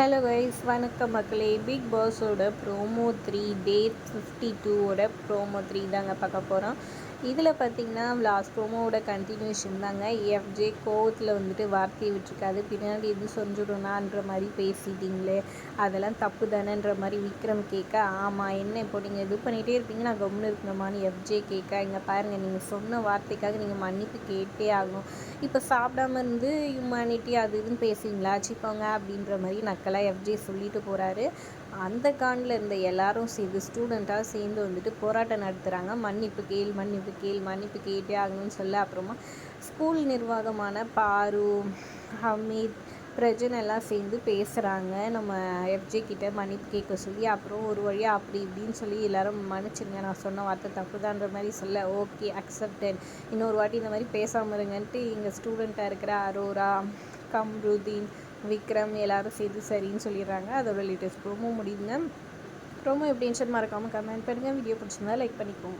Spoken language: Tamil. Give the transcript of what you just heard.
ஹலோ கைஸ் வணக்கம் மக்களே. பிக் பாஸோட ப்ரோமோ த்ரீ டே ஃபிஃப்டி டூவோட ப்ரோமோ த்ரீ தாங்க பார்க்க போகிறோம் இதில் பார்த்தீங்கன்னா லாஸ்ட் ப்ரோமோவோட கண்டினியூஷன் தாங்க. எஃப்ஜே கோவத்தில் வந்துட்டு வார்த்தையை விட்டுருக்காது பின்னாடி எது சொஞ்சிடும்னான்ற மாதிரி பேசிட்டீங்களே. அதெல்லாம் தப்பு தானேன்ற மாதிரி விக்ரம் கேட்க ஆமாம் என்ன இப்போ நீங்கள் இது பண்ணிகிட்டே இருப்பீங்க நான் கம்னு இருக்கணுமான்னு எஃப்ஜே கேட்க இங்கே பாருங்கள் நீங்கள் சொன்ன வார்த்தைக்காக நீங்கள் மன்னிப்பு கேட்டே ஆகணும். இப்போ சாப்பிடாம இருந்து ஹியூமானிட்டி அது இதுன்னு பேசுவீங்களா சிப்போங்க அப்படின்ற மாதிரி நக்கலாக எஃப்ஜே சொல்லிட்டு போகிறாரு அந்த காண்டில் இருந்த எல்லாரும் சேர்ந்து ஸ்டூடெண்ட்டாக சேர்ந்து வந்துட்டு போராட்டம் நடத்துகிறாங்க மன்னிப்பு கேள் மன்னிப்பு கேள் மன்னிப்பு கேட்டே ஆகணும்னு சொல்ல அப்புறமா ஸ்கூல் நிர்வாகமான பாரு ஹமீத் பிரஜன் எல்லாம் சேர்ந்து பேசுகிறாங்க நம்ம எஃப்ஜே கிட்ட மன்னிப்பு கேட்க சொல்லி அப்புறம் ஒரு வழியாக அப்படி இப்படின்னு சொல்லி எல்லாரும் மன்னிச்சிருங்க நான் சொன்ன வார்த்தை தப்புதான்ற மாதிரி சொல்ல ஓகே அக்செப்டன் இன்னொரு வாட்டி இந்த மாதிரி பேசாமல் இருங்கன்ட்டு எங்கள் ஸ்டூடெண்ட்டாக இருக்கிற அரோரா கம்ருதீன் விக்ரம் எல்லாரும் சேர்த்து சரின்னு சொல்லிடுறாங்க. அதோட லேட்டஸ்ட் ப்ரோமோ முடியுங்க ப்ரோமோ எப்படி இருந்துச்சு மறக்காமல் கமெண்ட் பண்ணுங்கள் வீடியோ பிடிச்சிருந்தா லைக் பண்ணிக்கோங்க.